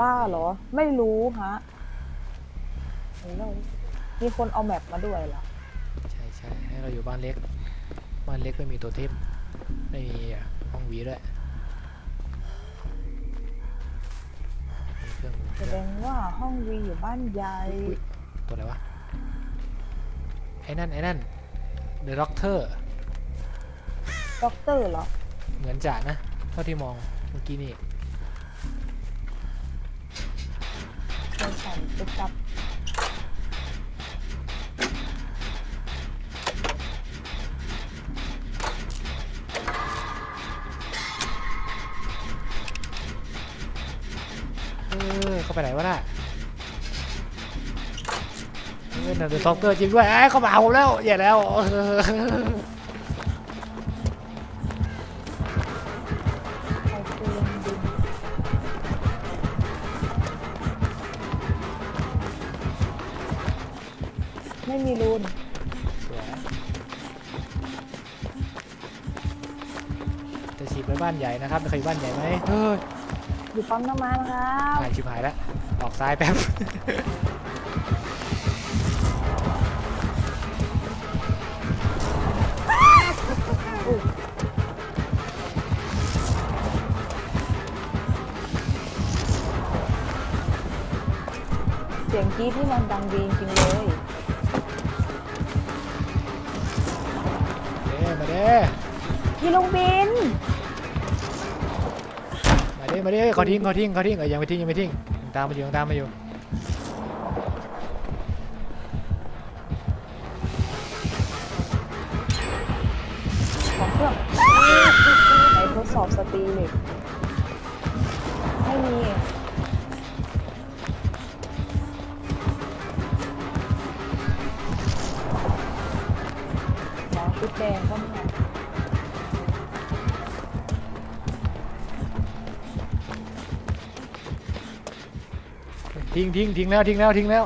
ล่าเหรอ ไม่รู้ฮะไม่รู้มีคนเอาแมปมาด้วยเหรอ ใช่ใช่ให้เราอยู่บ้านเล็ก บ้านเล็กไม่มีตัวเทพไม่มีห้องวีด้วยมีเครื่องมือแสดงว่าห้องวีอยู่บ้านใหญ่อุ๊ยตัวอะไรวะ ไอ้นั่นไอ้นั่น The Doctor ด็อกเตอร์เหรอ เหมือนจะนะ เท่าที่มองเมื่อกี้นี่ เคยสั่นไปจับเออเข้าไปไหนวะน่ะเออนั่น The Doctor จริงด้วยไอ้ยเข้ามาหาผมแล้วแย่าแล้วานใหญ่นะครับเคยบ้านใหญ่ไหมเฮ้ยอยู่ปั๊มน้ำมันครับหายชิบหายแล้วออกซ้ายแป๊บอุ๊ยเสียงกรี๊ดนี่มันดังดีจริงๆเลย เด้มาเด้พี่ลุงบิน มาด้มาเด้เขาทิ้งเขาทิ้งเขาทิ้งเออยังไม่ทิ้งยังไม่ทิ้งตามมาอยู่ตามมาอยู่ของเครื่องไหนทดสอบสตรีเหล็กไม่มีหมอชุดแดงก็ม่ ทิ้งทิ้งทิ้งแล้วทิ้งแล้วทิ้งแล้ว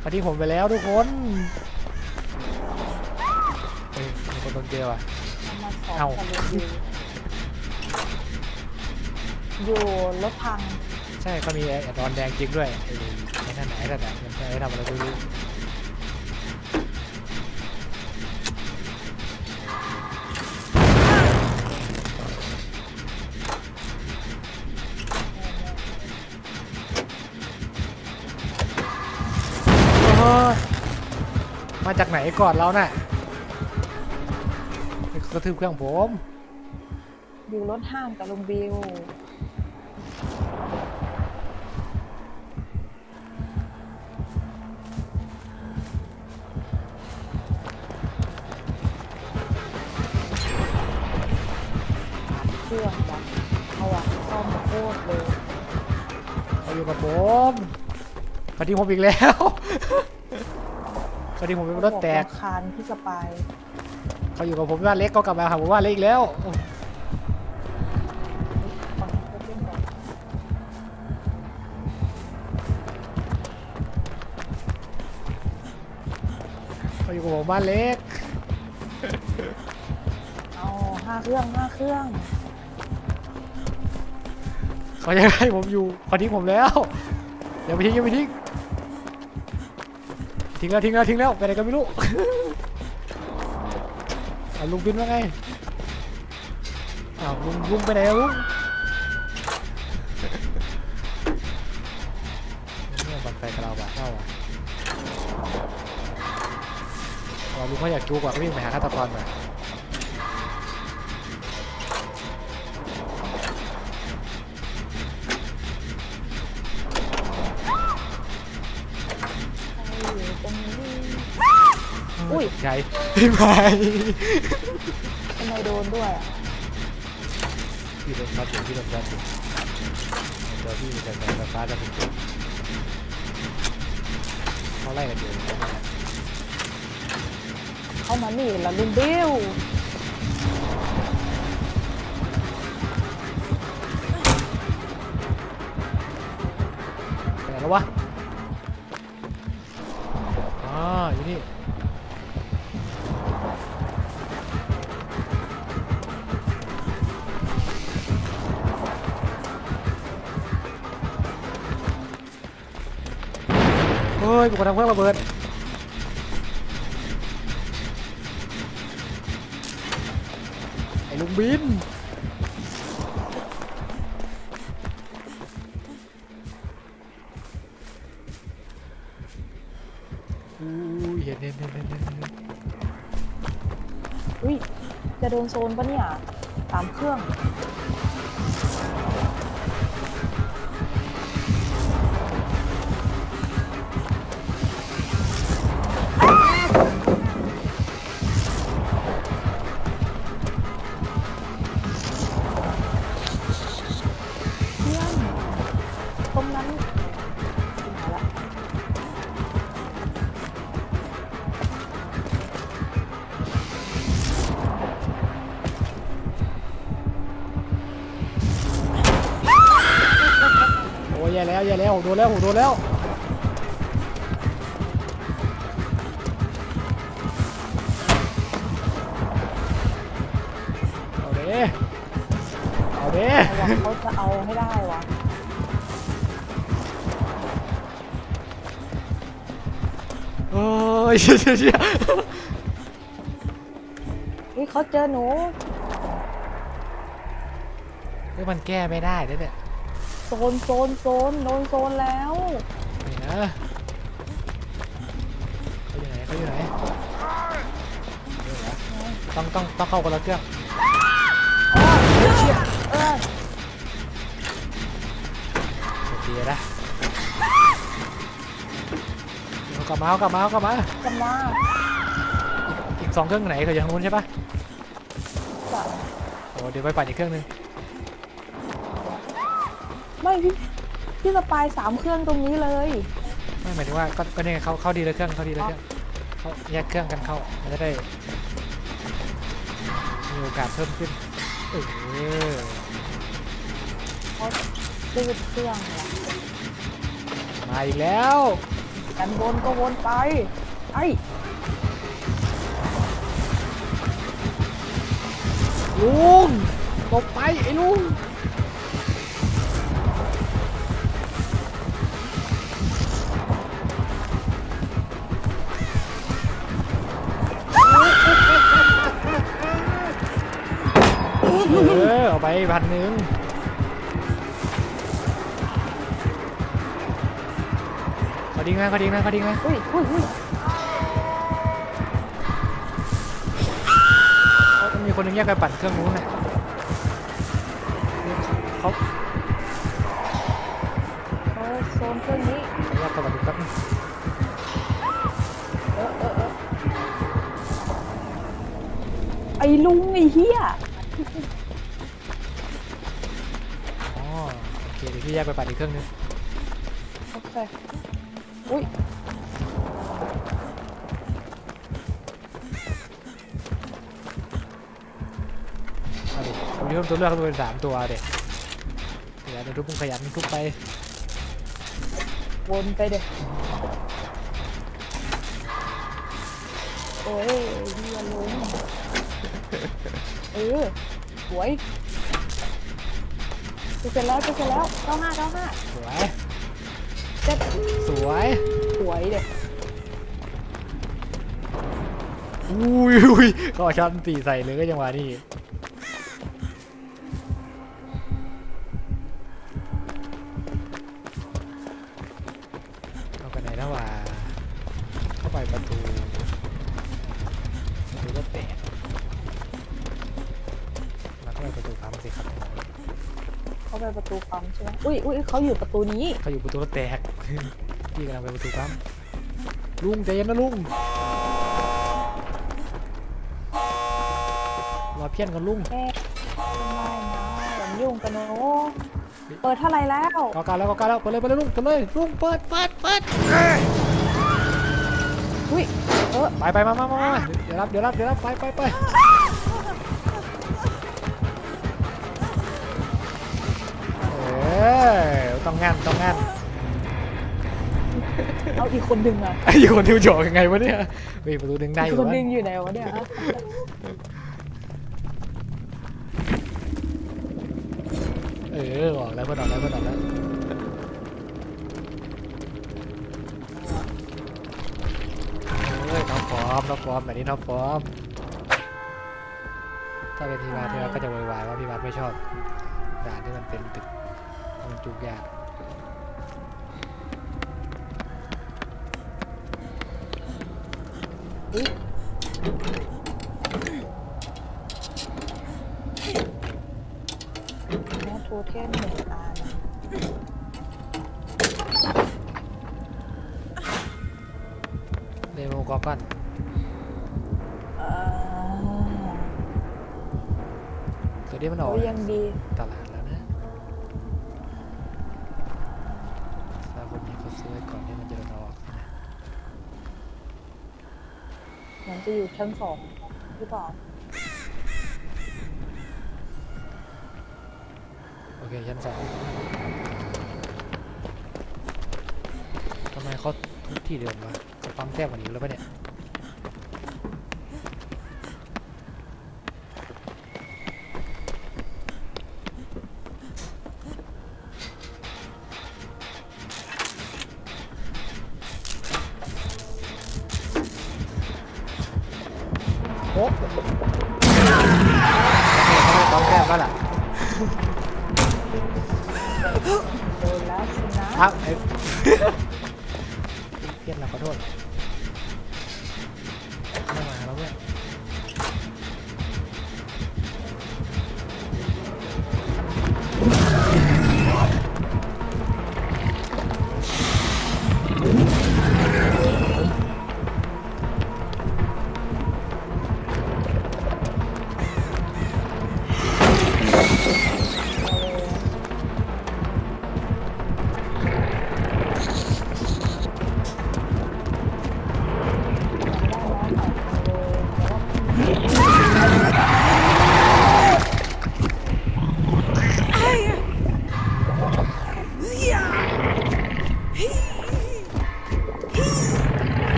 เขาทิ้งผมไปแล้วทุกคนเฮ้ยมีคนโดนเจลอะ เอามาสอบเอากันเลยอยู่รถพัง ใช่เขามีไอ้ดอนแดงจริงด้วยไอ้ไอ้นั่นไหนนั่นไหนมันไอ้ทำอะไรไม่รู้ มาจากไหนก่อนเราน่ะกระทืบเครื่องผมอยู่รถห้างกับลุงบิวเครื่องแบบเขาอะซ่อมโคตรเลยเขาอยู่กับผมเขาทิ้งผมอีกแล้ว เขาทิ้งผมเป็นรถแตกเขาบอกรำคานพี่สปายเขาอยู่กับผมบ้านเล็กก็กลับมาหาผมบ้านเล็กอีกแล้วฟังเขาเล่นก่อนเขาอยู่กับผมบ้านเล็ก เอาห้าเครื่องห้าเครื่องเขาจะให้ผมอยู่เขาทิ้งผมแล้วอย่าไปทิ้งอย่าไปทิ้ง ทิ้งแล้วทิ้งแล้วทิ้งแล้วไปไหนก็ไม่รู้ เอาลุงบินว่าไงอ้าวลุงลุงไปไหนอะลุงเนี่ยบันไฟกระลาบาเข้าอะอ๋อลุงเขาอยากจูกว่าก็วิ่งไปหาฆาตกรมา ใช่พี่ไม้ทำไมโดนด้วยอะพี่โดนช็อตอยู่พี่โดนช็อตอยู่เดี๋ยวพี่มีแต่แสงไฟฟ้าจะเป็นจุดเขาไล่กันอยู่เข้ามานี่ละลุงบิวไปไหนแล้ววะอ๋ออยู่นี่ เฮ้ยบุกคนทำเครื่องระเบิดไอ้ลุงบินอู้ยเห็นเห็นเห็นเห็นเห็นเห็นอุ้ยจะโดนโซนปะเนี่ยสามเครื่อง แล้วแย่แล้วโดนแล้วโดนแล้วเอาเด้เอาเด้ระวังเขาจะเอาให้ได้วะเอ้ยเชี่ยเชี่ยเชี่ยเฮ้ยเขาเจอหนูเฮ้ยมันแก้ไม่ได้เด้อเนี่ยโซนโซนโซนโดนโซนแล้วนี่นะเขาอยู่ไหนเขาอยู่ไหนเดี๋ยวนะต้องต้องต้องเข้าคนละเครื่องเออโอเคนะเอากลับมาเอากลับมาเอากลับมา กำมาอีกสองเครื่องไหนเขาอยู่ทางนู้นใช่ปะจะโอ้เดี๋ยวไปปั่นอีกเครื่องหนึง ไม่พี่พี่สปายสามเครื่องตรงนี้เลย ไม่หมายถึงว่าก็ก็เนี่ยเข้าเข้าดีละเครื่องเข้าดีละเครื่องเข้าแยกเครื่องกันเข้ามันจะได้มีโอกาสเพิ่มขึ้นเออเขาดืดเครื่องละมาอีกแล้วกันวนก็วนไปไอ้ลุงตบไปไอ้ลุง เออเอาไปพันหนึ่งเขาดิ้งไหมเขาดิ้งไหมเขาดิ้งไหมอุ้ยอุ้ยอุ้ยเขามีคนหนึงแยกไปปั่นเครื่องนู้นน่ะเขาเขาโซนเครื่องนี้เขาแยกไปปั่นอีกแป๊บนึงเออเออเออไอ้ลุงไอ้เหี้ย อ๋อโอเคเดี๋ยว พี่แยกไปปั่นอีกเครื่องนึงโอเคอุ้ยเอาดิผมเพิ่มตัวเลือกตัวเป็นสามตัวเด็กเดี๋ยวเดี๋ยวทุกคนขยันทุกไปวนไปเด็กโอ้ยเหี้ยลุงเออสวย จะเสร็จแล้วจะเสร็จแล้วเก้าห้าเก้าห้าสวยเจ็ดสวยสวยเด็กอุ้ยอุ้ยก็ช็อตตีใส่เลยก็ยังหวะนี่ ไปประตูปั๊มใช่ไหมอุ้ยอุ้ยเขาอยู่ประตูนี้เขาอยู่ประตูรถแตก พี่กำลังไปประตูปั๊มลุงใจเย็นนะลุงรอเพี้ยนกันลุงแม่ไม่นะอย่ามายุ่งกันโนเปิดเท่าไหร่แล้วก็การแล้วก็การแล้วเปิดเลยเปิดเลยลุงเปิดเลยลุงเปิดเปิดเปิดอุ้ยเออไปไปมามามามาเดี๋ยวรับเดี๋ยวรับเดี๋ยวรับไปไปไป ออต้องงานต้องงานเอาอีกคนหนึ่งอะไอ้คนที่มันโจกยังไงวะเนี่ยเฮ้ยประตูดึงได้ออีกยู่คนวะหนึ่งอยู่ไหนวะเนี่ยเออออกแล้วเพื่อนออกแล้วเพื่อนออกแล้วอร์มท็อปฟอร์มแบบนี้ท็อปฟอร์มถ้าเป็นพี่บาสพี่บาสก็จะโวยวายว่าพี่บาสไม่ชอบด่านที่มันเป็นตึก มันจุกยากอุ๊ยแม่โทเทมหนึ่งอันเดโมกอร์กอนอ่าตัวนี้มันออกโอ้ยยังดี ตลาดแล้วนะถ้าคนนี้เขาซื้อไว้ก่อนที่มันจะโดนเอาออกนะ มัน จะอยู่ชั้นสองหรือเปล่าโอเคชั้นสองทำไมเขาทุกที่เดิมวะจะปั๊มแต้มกว่านี้แล้วปะเนี่ย โอ๊ะเคเขาไม่ไมแต้มแล้วล่ะโดนแล้วสินะอ้าวไอ้เกียนเราขอโทษ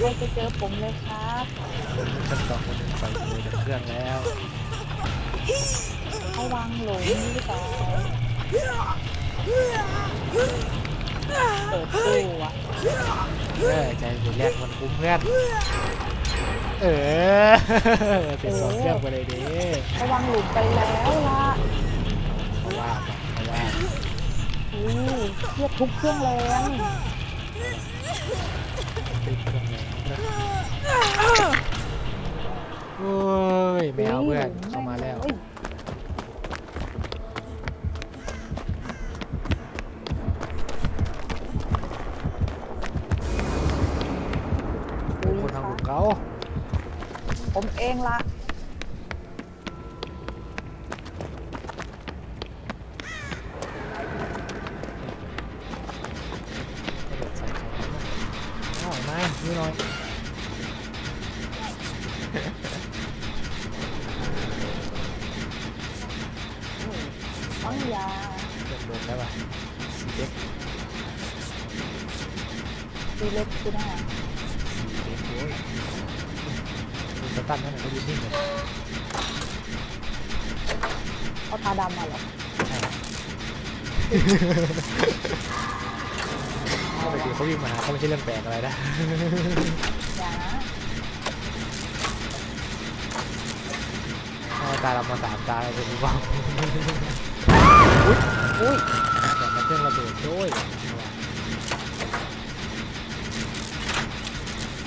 ไม่จะเจอผมเลยครับชั้นสองคนหนึ่งใส่เลยเครื่องแล้วเขาวางหลงหรือเปล่าเปิดตู้อะเออใจเดี๋ยวแรกมันคุ้มเพื่อนเออติดสองเครื่องไปเลยดิเขาวางหลุมไปแล้วล่ะเพราะว่าเพราะว่าอุ้ยเทียบทุกเครื่องแรง โอ้ยไม่เอาเพื่อนเข้ามาแล้วฮ้ยดูคนค่ะทำหลุมเขาผมเองละ ปกติเขาวิ่งมาหาเขาไม่ใช่เรื่องแปลกอะไรนะอย่านะเอาตาเรามาสามตาเราจะรู้ว่าอุ้ยแต่มันเครื่องระเบิดด้วย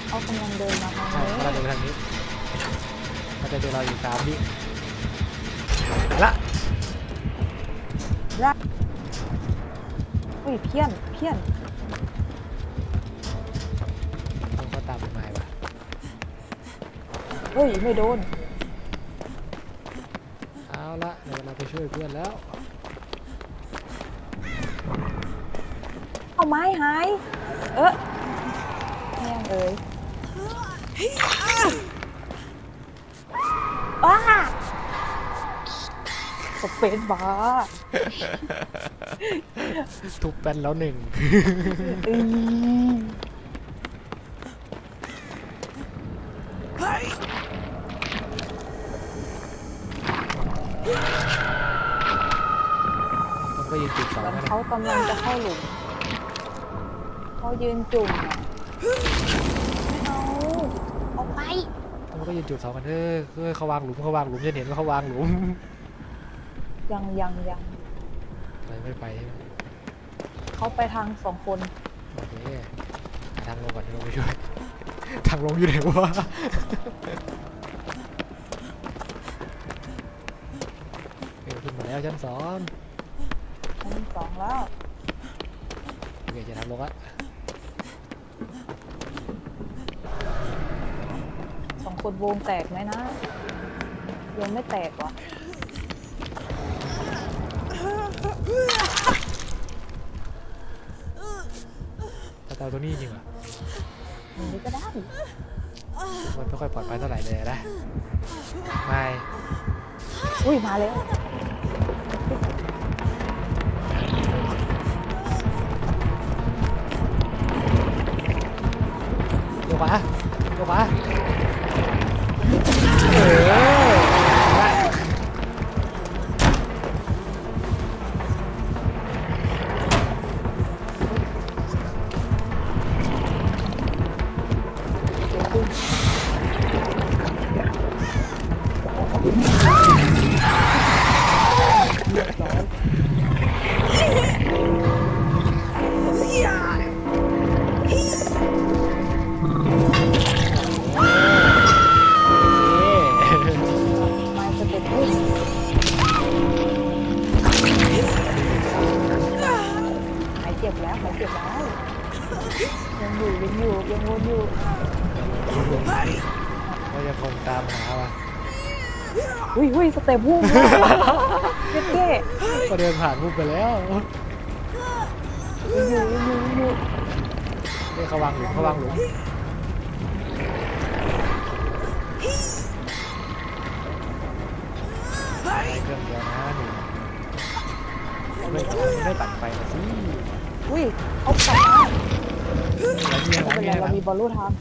เขากำลังเดินมาทางใช่นี้เราเดินไปทางนี้มันจะเจอเราอยู่สามวิละ ยเพี้ยนเพี้ยนต้องเขาตามผมมาว่ะเฮ้ยไม่โดน เอาละเดี๋ยวเราไปช่วยเพื่อนแล้วเอาไม้หาย เอ๊ะแม่งเอ้ยว้าสเปซบาร์ ทุบแป้นแล้วหนึ่งอืมมันก็ยืนจุดสองเหมือนแล้วนะเขากำลังจะเข้าหลุมเขายืนจุ่มอะไม่เอาออกไปมันก็ยืนจุดสองกันเออเออเขาวางหลุมเขาวางหลุมจะเห็นว่าเขาวางหลุม ยังยังยัง ไปไม่ไปใช่ไหมเขาไปทางสองคนโอเคหาทางลงก่อนเดี๋ยวเราไปช่วย ทางลงอยู่ไหนวะ เออขึ้นมาแล้วชั้นสองอันที่สองแล้วโอเคจะทำลงอะสองคนวงแตกไหมนะยังไม่แตกว่ะ เตาตัวนี้จริงเหรออย่างนี้ก็ได้มันไม่ค่อยปลอดภัยเท่าไหร่เลยนะไม่อุ้ยมาแล้ว อุ้ยอุ้ยสเตปพุ่งเท่เท่ก็เดินผ่านมุกไปแล้วอยู่อยู่อยู่นี่เขาวางหลุมเขาวางหลุมใช้เครื่องเดียวนะหนูไม่ไม่ตัดไฟนะสิอุ้ยเอากลับมาหลังเมียหลัไป็นเมีไรยหลังเรามีบอลลูทาม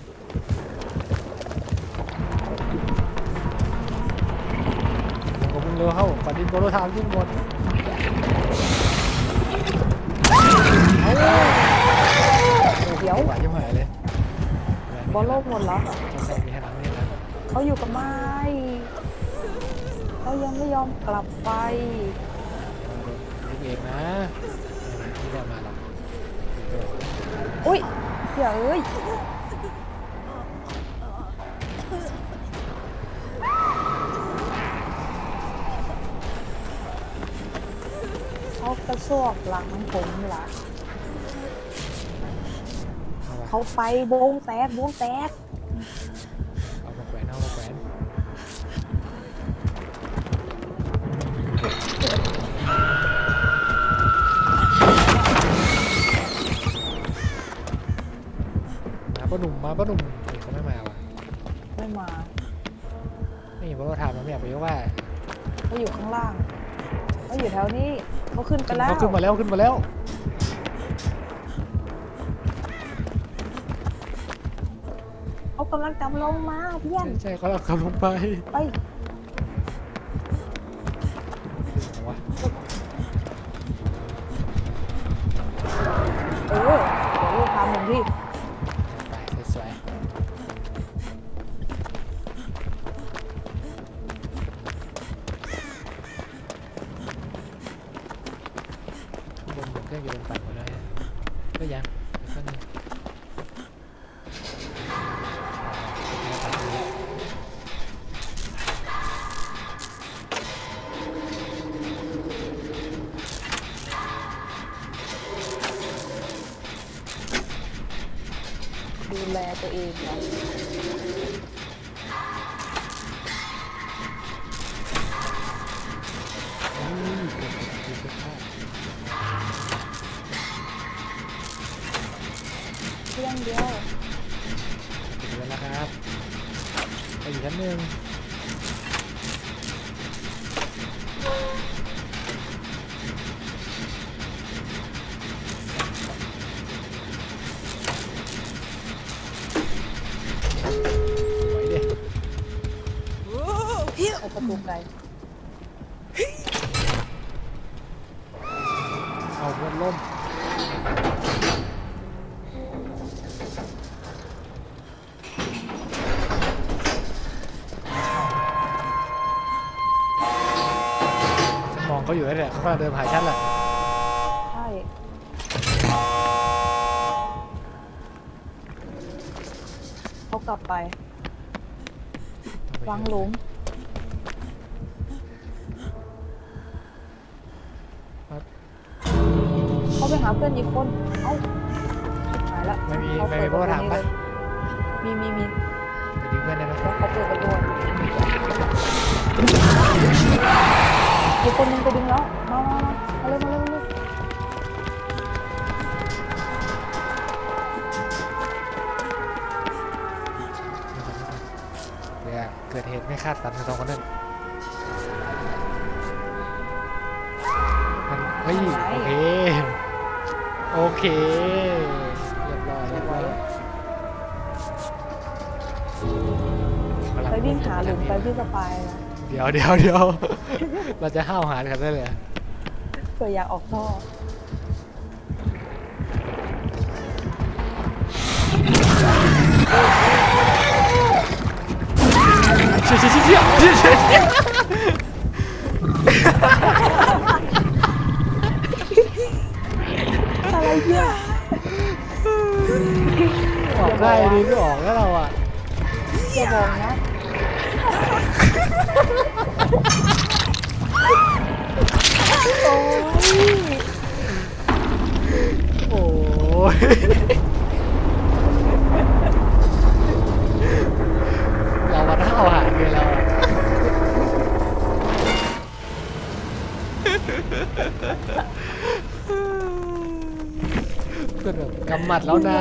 ร็วเข้าก่อนดินโบโลทามยิ่งหมดเดี๋ยว ไหวยิ่งหายเลยบอลโลกหมดแล้วใช่มีห้หลังนี่นะเขาอยู่กับไม้เขายังไม่ยอมกลับไปเด็กเองนะไม่ได้มาหรอกอุ้ยเดี๋ยวเอ้ย วกหลังผมหลังเอาวะเขาไปวงแตกวงแตกเอามาแขวนเอามาแขวนมาป้าหนุ่มมาป้าหนุ่มเฮ้ยเขาไม่มาว่ะไม่มาไม่มีโบโลทามเราไม่อยากไปยกว่าเขาอยู่ข้างล่างเขาอยู่แถวนี้ เขาขึ้นไปแล้วเขาขึ้นมาแล้วขึ้นมาแล้วเขากำลังจำลงมาเพื่อนใช่เขาเอาขับลงไปไป เครื่องเดียวถึงแล้วนะครับไปอยู่ชั้นหนึ่ง กำลังเดินผ่านฉันแหละใช่เขากลับไปวางหลุมเขาไปหาเพื่อนอีกคน เอ้าชิบหายละไม่มีเขาไม่เปิมีดโบประตูถามนี้ปะเลยมีมีมีไปดึงเพื่อนได้ไหมแล้วเขาเปิดประตูอีกคนนึงไปดึงแล้ว มามามาเร็วมาเร็วมาเร็วเดี๋ยวเกิดเหตุไม่คาดฝันกับสองคนนั้นมันเฮ้ยโอเค โอเคเรียบร้อยเรียบร้อยไปวิ่งหาหลุมไปพี่สปายนะ เดี๋ยวเดี๋ยวเดี๋ยว เราจะห้าวหาญกันได้เลย ผื่ออยากออกท่อเชี่ยเชี่ยเชี่ยเชี่ยเชี่ยเชี่ยเชี่ยอะไรเนี่ยออกได้ดีก็ออกแล้วเราอะอย่าบอกนะ เรามาห้าวหาญกันเราอะเป็นแบบกำหมัดแล้วนะ